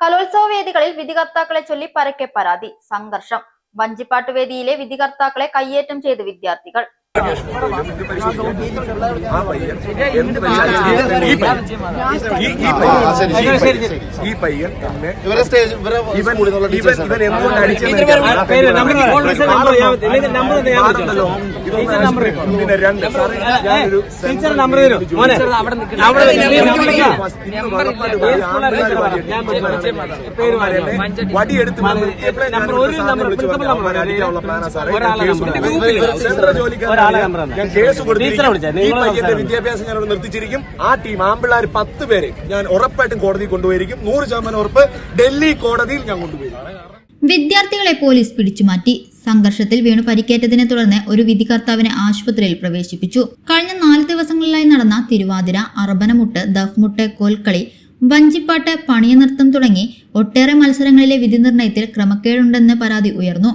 കലോത്സവ വേദികളിൽ വിധികർത്താക്കളെ ചൊല്ലി പരക്കെ പരാതി സംഘർഷം. വഞ്ചിപ്പാട്ടുവേദിയിലെ വിധികർത്താക്കളെ കയ്യേറ്റം ചെയ്ത് വിദ്യാർത്ഥികൾ. ആ പയ്യൻ എന്ത് ഈ പയ്യൻ. എന്നെ ഇവൻ ഇവൻ ഇവൻ എന്തുകൊണ്ട് അടിച്ചെന്ന് ടീച്ചർ എനിക്കറിയില്ല. പറഞ്ഞ പേര്, നമ്പർ പറ. നമ്പർ ഞാൻ- ഇല്ലെങ്കിൽ ഞാൻ വിളിച്ചോളാം. ആറെണ്ണല്ലോ. നമ്പർ അടിച്ചു. പിന്നെ രണ്ട് ഞാനൊരു വടിയെടുത്ത് നമ്പർ എപ്പോഴേ അടിക്കാനുള്ള പ്ലാനാ സാറേ. ഒരാളെ ഞാൻ കേസ് കൊടുത്തിരിക്കും. ഈ പയ്യന്റെ വിദ്യാഭ്യാസം ഞാൻ അവിടെ നിർത്തിച്ചിരിക്കും. ആ ടീം ആമ്പിള്ളാർ പത്ത് പേരെ ഞാൻ ഉറപ്പായിട്ടും കോടതി കൊണ്ടുപോയിരിക്കും. നൂറ് ശതമാനം ഉറപ്പ് ഡൽഹി കോടതിയിൽ ഞാൻ കൊണ്ടുപോയി വിദ്യാർത്ഥികളെ പോലീസ് പിടിച്ചു മാറ്റി. സംഘർഷത്തിൽ വീണു പരിക്കേറ്റതിനെ തുടർന്ന് ഒരു വിധികർത്താവിനെ ആശുപത്രിയിൽ പ്രവേശിപ്പിച്ചു. കഴിഞ്ഞ നാല് ദിവസങ്ങളിലായി നടന്ന തിരുവാതിര അറബനമുട്ട് ദഫ്മുട്ട് കോൽക്കളി വഞ്ചിപ്പാട്ട് പണിയനൃത്തം തുടങ്ങി ഒട്ടേറെ മത്സരങ്ങളിലെ വിധി നിർണയത്തിൽ ക്രമക്കേടുണ്ടെന്ന് പരാതി ഉയർന്നു.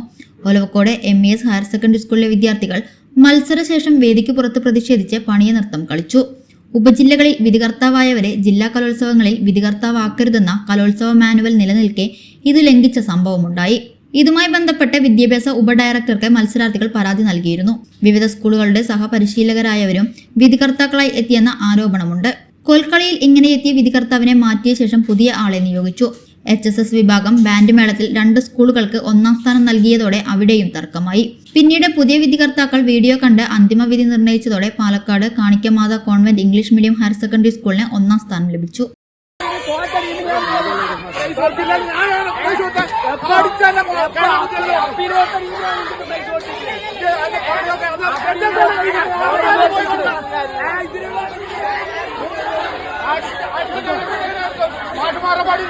Olavakkode M E S higher secondary സ്കൂളിലെ വിദ്യാർത്ഥികൾ മത്സരശേഷം വേദിക്ക് പുറത്ത് പ്രതിഷേധിച്ച് പണിയ നൃത്തം കളിച്ചു. ഉപജില്ലകളിൽ വിധികർത്താവായവരെ ജില്ലാ കലോത്സവങ്ങളിൽ വിധികർത്താവാക്കരുതെന്ന കലോത്സവ മാനുവൽ നിലനിൽക്കെ ഇത് ലംഘിച്ച സംഭവമുണ്ടായി. ഇതുമായി ബന്ധപ്പെട്ട് വിദ്യാഭ്യാസ ഉപഡയറക്ടർക്ക് മത്സരാർത്ഥികൾ പരാതി നൽകിയിരുന്നു. വിവിധ സ്കൂളുകളുടെ സഹപരിശീലകരായവരും വിധികർത്താക്കളായി എത്തിയെന്ന ആരോപണമുണ്ട്. കൊൽക്കളിയിൽ ഇങ്ങനെ എത്തിയ വിധികർത്താവിനെ മാറ്റിയ ശേഷം പുതിയ ആളെ നിയോഗിച്ചു. എച്ച് എസ് എസ് വിഭാഗം ബാൻഡ് മേളത്തിൽ രണ്ട് സ്കൂളുകൾക്ക് ഒന്നാം സ്ഥാനം നൽകിയതോടെ അവിടെയും തർക്കമായി. പിന്നീട് പുതിയ വിധികർത്താക്കൾ വീഡിയോ കണ്ട് അന്തിമ വിധി നിർണയിച്ചതോടെ Palakkad Kanikkamatha convent English medium higher secondary സ്കൂളിന് ഒന്നാം സ്ഥാനം ലഭിച്ചു. പഠിച്ചാലും